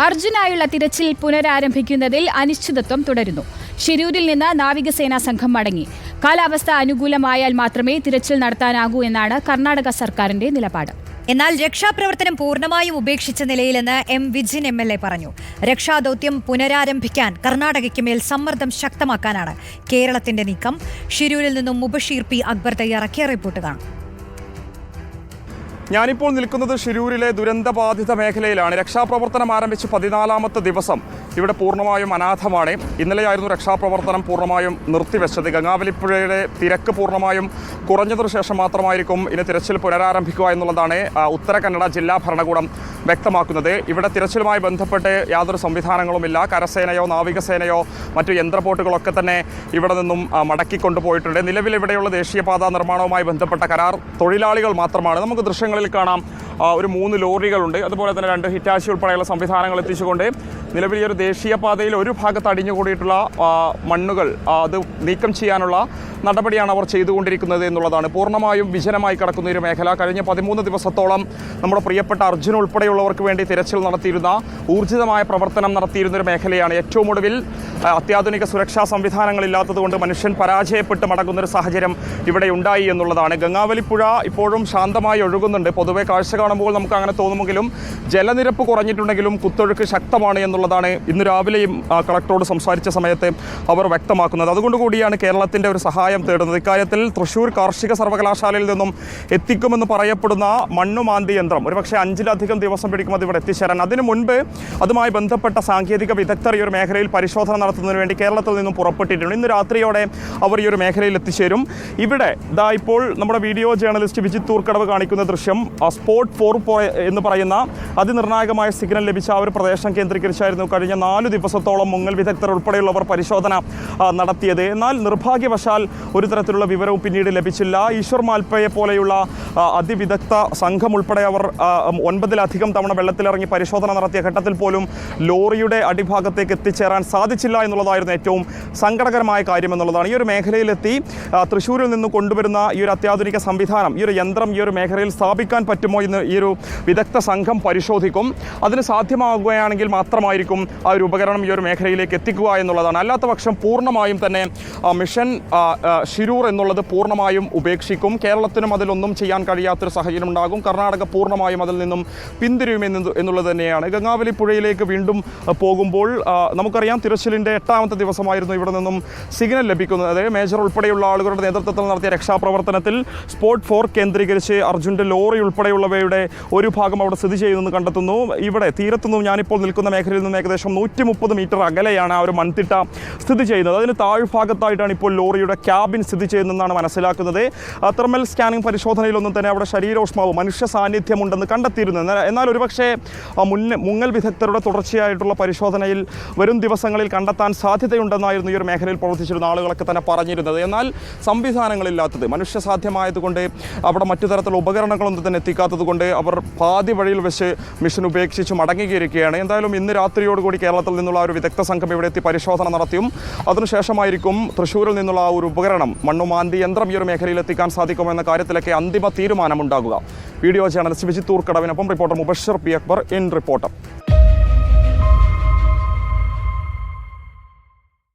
അർജുനായുള്ള തിരച്ചിൽ പുനരാരംഭിക്കുന്നതിൽ അനിശ്ചിതത്വം തുടരുന്നു. ഷിരൂരിൽ നിന്ന് നാവികസേനാ സംഘം മടങ്ങി. കാലാവസ്ഥ അനുകൂലമായാൽ മാത്രമേ തിരച്ചിൽ നടത്താനാകൂ എന്നാണ് കർണാടക സർക്കാരിന്റെ നിലപാട്. എന്നാൽ രക്ഷാപ്രവർത്തനം പൂർണമായും ഉപേക്ഷിച്ച നിലയിലെന്ന് M Vijin M L A പറഞ്ഞു. രക്ഷാദൌത്യം പുനരാരംഭിക്കാൻ കർണാടകയ്ക്ക് മേൽ സമ്മർദ്ദം ശക്തമാക്കാനാണ് കേരളത്തിന്റെ നീക്കം. ഷിരൂരിൽ നിന്നും മുബഷീർ പി അക്ബർ തയ്യാറാക്കിയ റിപ്പോർട്ട് കാണാം. ഞാനിപ്പോൾ നിൽക്കുന്നത് ഷിരൂരിലെ ദുരന്തബാധിത മേഖലയിലാണ്. രക്ഷാപ്രവർത്തനം ആരംഭിച്ച് പതിനാലാമത്തെ ദിവസം ഇവിടെ പൂർണമായും അനാഥമാണ്. ഇന്നലെയായിരുന്നു രക്ഷാപ്രവർത്തനം പൂർണമായും നിർത്തിവെച്ചത്. ഗംഗാവലിപ്പുഴയുടെ തിരക്ക് പൂർണമായും കുറഞ്ഞതിനു ശേഷം മാത്രമായിരിക്കും ഇനി തിരച്ചിൽ പുനരാരംഭിക്കുക എന്നുള്ളതാണ് ഉത്തര കന്നഡ ജില്ലാ ഭരണകൂടം വ്യക്തമാക്കുന്നത്. ഇവിടെ തിരച്ചിലുമായി ബന്ധപ്പെട്ട് യാതൊരു സംവിധാനങ്ങളുമില്ല. കരസേനയോ നാവികസേനയോ മറ്റു യന്ത്രബോട്ടുകളൊക്കെ തന്നെ ഇവിടെ നിന്നും മടക്കിക്കൊണ്ടുപോയിട്ടുണ്ട്. മടക്കി കൊണ്ടുപോയിട്ടുണ്ട് നിലവിൽ ഇവിടെയുള്ള ദേശീയപാത നിർമ്മാണവുമായി ബന്ധപ്പെട്ട കരാർ തൊഴിലാളികൾ മാത്രമാണ്. നമുക്ക് കാണാം. ഒരു മൂന്ന് ലോറികളുണ്ട്. അതുപോലെ തന്നെ രണ്ട് ഹിറ്റാച്ചി ഉൾപ്പെടെയുള്ള സംവിധാനങ്ങൾ എത്തിച്ചുകൊണ്ട് നിലവിൽ ഈ ഒരു ദേശീയപാതയിൽ ഒരു ഭാഗത്ത് അടിഞ്ഞുകൂടിയിട്ടുള്ള മണ്ണുകൾ അത് നീക്കം ചെയ്യാനുള്ള നടപടിയാണ് അവർ ചെയ്തുകൊണ്ടിരിക്കുന്നത് എന്നുള്ളതാണ്. പൂർണമായും വിജനമായി കിടക്കുന്ന ഒരു മേഖല. കഴിഞ്ഞ പതിമൂന്ന് ദിവസത്തോളം നമ്മുടെ പ്രിയപ്പെട്ട അർജുൻ ഉൾപ്പെടെയുള്ളവർക്ക് വേണ്ടി തിരച്ചിൽ നടത്തിയിരുന്ന ഊർജിതമായ പ്രവർത്തനം നടത്തിയിരുന്ന ഒരു മേഖലയാണ് ഏറ്റവും ഒടുവിൽ അത്യാധുനിക സുരക്ഷാ സംവിധാനങ്ങളില്ലാത്തതുകൊണ്ട് മനുഷ്യൻ പരാജയപ്പെട്ട് മടങ്ങുന്നൊരു സാഹചര്യം ഇവിടെ ഉണ്ടായി എന്നുള്ളതാണ്. ഗംഗാവലിപ്പുഴ ഇപ്പോഴും ശാന്തമായി ഒഴുകുന്നുണ്ട്. പൊതുവെ കാഴ്ച കാണുമ്പോൾ നമുക്ക് അങ്ങനെ തോന്നുമെങ്കിലും ജലനിരപ്പ് കുറഞ്ഞിട്ടുണ്ടെങ്കിലും കുത്തൊഴുക്ക് ശക്തമാണ് എന്നുള്ളതാണ് ഇന്ന് രാവിലെയും കളക്ടറോട് സംസാരിച്ച സമയത്ത് അവർ വ്യക്തമാക്കുന്നത്. അതുകൊണ്ട് കൂടിയാണ് കേരളത്തിന്റെ ഒരു സഹായം തേടുന്നത്. ഇക്കാര്യത്തിൽ തൃശ്ശൂർ കാർഷിക സർവകലാശാലയിൽ നിന്നും എത്തിക്കുമെന്ന് പറയപ്പെടുന്ന മണ്ണുമാന്തി യന്ത്രം ഒരുപക്ഷെ അഞ്ചിലധികം ദിവസം പിടിക്കും അത് ഇവിടെ എത്തിച്ചേരാൻ. അതിനു മുൻപ് അതുമായി ബന്ധപ്പെട്ട സാങ്കേതിക വിദഗ്ധർ ഈ ഒരു മേഖലയിൽ പരിശോധന നടത്തുന്നതിന് വേണ്ടി കേരളത്തിൽ നിന്നും പുറപ്പെട്ടിട്ടുണ്ട്. ഇന്ന് രാത്രിയോടെ അവർ ഈ ഒരു മേഖലയിൽ എത്തിച്ചേരും. ഇവിടെ ഇതാ ഇപ്പോൾ നമ്മുടെ വീഡിയോ ജേർണലിസ്റ്റ് വിജിത് തൂർക്കടവ് കാണിക്കുന്ന ദൃശ്യം സ്പോട്ട് ഫോർ എന്ന് പറയുന്ന അതിനിർണായകമായ സിഗ്നൽ ലഭിച്ച ആ ഒരു പ്രദേശം കേന്ദ്രീകരിച്ചായിരുന്നു കഴിഞ്ഞ നാല് ദിവസത്തോളം മുങ്ങൽ വിദഗ്ധർ ഉൾപ്പെടെയുള്ളവർ പരിശോധന നടത്തിയത്. എന്നാൽ നിർഭാഗ്യവശാൽ ഒരു തരത്തിലുള്ള വിവരവും പിന്നീട് ലഭിച്ചില്ല. ഈശ്വർ മാൽപ്പയെ പോലെയുള്ള അതിവിദഗ്ധ സംഘം ഉൾപ്പെടെ അവർ ഒൻപതിലധികം തവണ വെള്ളത്തിലിറങ്ങി പരിശോധന നടത്തിയ ഘട്ടത്തിൽ പോലും ലോറിയുടെ അടിഭാഗത്തേക്ക് എത്തിച്ചേരാൻ സാധിച്ചില്ല എന്നുള്ളതായിരുന്നു ഏറ്റവും സങ്കടകരമായ കാര്യം എന്നുള്ളതാണ്. ഈ ഒരു മേഖലയിലെത്തി തൃശ്ശൂരിൽ നിന്ന് കൊണ്ടുവരുന്ന ഈ ഒരു അത്യാധുനിക സംവിധാനം ഈ ഒരു യന്ത്രം ഈ ഒരു മേഖലയിൽ സ്ഥാപിക്കാൻ പറ്റുമോ എന്ന് ഈ ഒരു വിദഗ്ധ സംഘം പരിശോധിക്കും. അതിന് സാധ്യമാകുകയാണെങ്കിൽ മാത്രമായിരിക്കും ആ ഒരു ഉപകരണം ഈ ഒരു മേഖലയിലേക്ക് എത്തിക്കുക എന്നുള്ളതാണ്. അല്ലാത്ത പക്ഷം പൂർണമായും തന്നെ മിഷൻ ഷിരൂർ എന്നുള്ളത് പൂർണമായും ഉപേക്ഷിക്കും. കേരളത്തിനും അതിലൊന്നും ചെയ്യാൻ കഴിയാത്തൊരു സാഹചര്യം ഉണ്ടാകും. കർണാടക പൂർണമായും അതിൽ നിന്നും പിന്തിരിയുമെന്ന് എന്നുള്ളത് തന്നെയാണ്. ഗംഗാവലി പുഴയിലേക്ക് വീണ്ടും പോകുമ്പോൾ നമുക്കറിയാം തിരച്ചിലിന്റെ എട്ടാമത്തെ ദിവസമായിരുന്നു ഇവിടെ നിന്നും സിഗ്നൽ ലഭിക്കുന്നത്. അതായത് മേജർ ഉൾപ്പെടെയുള്ള ആളുകളുടെ നേതൃത്വത്തിൽ നടത്തിയ രക്ഷാപ്രവർത്തനത്തിൽ സ്പോട്ട് ഫോർ കേന്ദ്രീകരിച്ച് അർജുന്റെ ലോറി ഉൾപ്പെടെയുള്ളവയുടെ ഒരു ഭാഗം അവിടെ സ്ഥിതി ചെയ്യുമെന്ന് കണ്ടെത്തുന്നു. ഇവിടെ തീരത്തുനിന്നും ഞാനിപ്പോൾ നിൽക്കുന്ന മേഖലയിൽ നിന്നും ഏകദേശം നൂറ്റി മുപ്പത് മീറ്റർ അകലെയാണ് ആ ഒരു മൺതിട്ട സ്ഥിതി ചെയ്യുന്നത്. അതിന് താഴ്ഭാഗത്തായിട്ടാണ് ഇപ്പോൾ ലോറിയുടെ ക്യാബിൻ സ്ഥിതി ചെയ്യുന്നതെന്നാണ് മനസ്സിലാക്കുന്നത്. തെർമൽ സ്കാനിംഗ് പരിശോധനയിലൊന്നും തന്നെ അവിടെ ശരീരോഷ്മാവ് മനുഷ്യ സാന്നിധ്യമുണ്ടെന്ന് കണ്ടെത്തിയിരുന്നു. എന്നാൽ- എന്നാൽ ഒരുപക്ഷെ മുങ്ങൽ വിദഗ്ധരുടെ തുടർച്ചയായിട്ടുള്ള പരിശോധനയിൽ വരും ദിവസങ്ങളിൽ കണ്ടെത്താൻ സാധ്യതയുണ്ടെന്നായിരുന്നു ഈ ഒരു മേഖലയിൽ പ്രവർത്തിച്ചിരുന്ന ആളുകളൊക്കെ തന്നെ പറഞ്ഞിരുന്നത്. എന്നാൽ സംവിധാനങ്ങളില്ലാത്തത് മനുഷ്യ സാധ്യമായതുകൊണ്ട് അവിടെ മറ്റു തരത്തിലുള്ള ഉപകരണങ്ങളൊന്നും തന്നെ എത്തിക്കാത്തതുകൊണ്ട് അവർ പാതി വഴിയിൽ വെച്ച് മിഷൻ ഉപേക്ഷിച്ച് മടങ്ങിയിരിക്കുകയാണ് എന്തായാലും ഇന്ന് രാത്രിയോടുകൂടി കേരളത്തിൽ നിന്നുള്ള ഒരു വിദഗ്ധ സംഘം ഇവിടെ എത്തി പരിശോധന നടത്തിയും അതിനുശേഷമായിരിക്കും തൃശ്ശൂരിൽ നിന്നുള്ള ആ ഒരു ഉപകരണം മണ്ണുമാന്തി യന്ത്രം ഈ ഒരു മേഖലയിൽ എത്തിക്കാൻ സാധിക്കുമെന്ന കാര്യത്തിലൊക്കെ അന്തിമ തീരുമാനമുണ്ടാകുക. Video journalist Vijith കടവിനൊപ്പം reporter Mubashir P Akbar in Reporter.